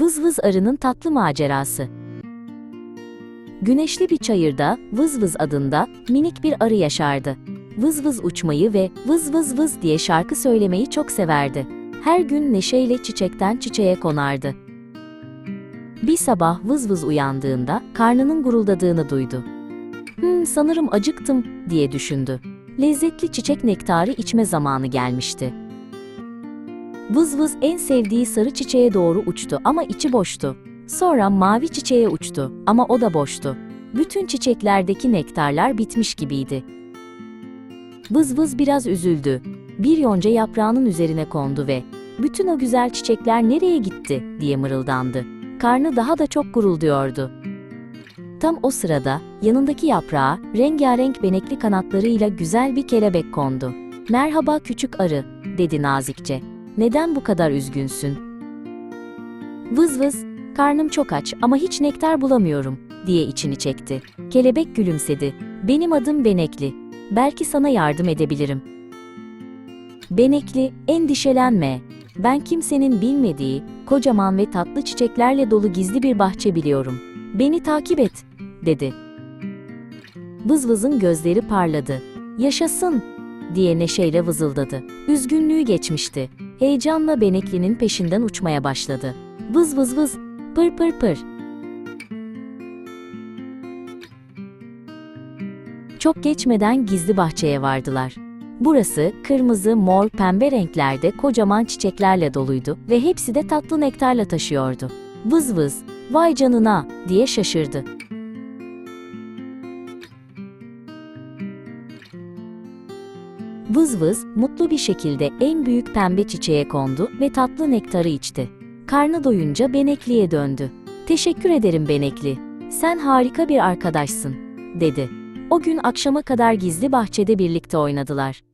Vız vız arının tatlı macerası. Güneşli bir çayırda Vız Vız adında minik bir arı yaşardı. Vız vız uçmayı ve vız vız vız diye şarkı söylemeyi çok severdi. Her gün neşeyle çiçekten çiçeğe konardı. Bir sabah vız vız uyandığında karnının guruldadığını duydu. Hmm, sanırım acıktım diye düşündü. Lezzetli çiçek nektarı içme zamanı gelmişti. Vız vız en sevdiği sarı çiçeğe doğru uçtu ama içi boştu. Sonra mavi çiçeğe uçtu ama o da boştu. Bütün çiçeklerdeki nektarlar bitmiş gibiydi. Vız vız biraz üzüldü. Bir yonca yaprağının üzerine kondu ve bütün o güzel çiçekler nereye gitti diye mırıldandı. Karnı daha da çok gurulduyordu. Tam o sırada yanındaki yaprağa rengarenk benekli kanatlarıyla güzel bir kelebek kondu. Merhaba küçük arı, dedi nazikçe. Neden bu kadar üzgünsün? Vız vız, karnım çok aç ama hiç nektar bulamıyorum, diye içini çekti. Kelebek gülümsedi. Benim adım Benekli. Belki sana yardım edebilirim. Benekli, endişelenme. Ben kimsenin bilmediği, kocaman ve tatlı çiçeklerle dolu gizli bir bahçe biliyorum. Beni takip et, dedi. Vız vızın gözleri parladı. Yaşasın, diye neşeyle vızıldadı. Üzgünlüğü geçmişti. Heyecanla Benekli'nin peşinden uçmaya başladı. Vız vız vız, pır pır pır. Çok geçmeden gizli bahçeye vardılar. Burası kırmızı, mor, pembe renklerde kocaman çiçeklerle doluydu ve hepsi de tatlı nektarla taşıyordu. Vız vız, vay canına diye şaşırdı. Vız vız mutlu bir şekilde en büyük pembe çiçeğe kondu ve tatlı nektarı içti. Karnı doyunca Benekli'ye döndü. Teşekkür ederim Benekli. Sen harika bir arkadaşsın, dedi. O gün akşama kadar gizli bahçede birlikte oynadılar.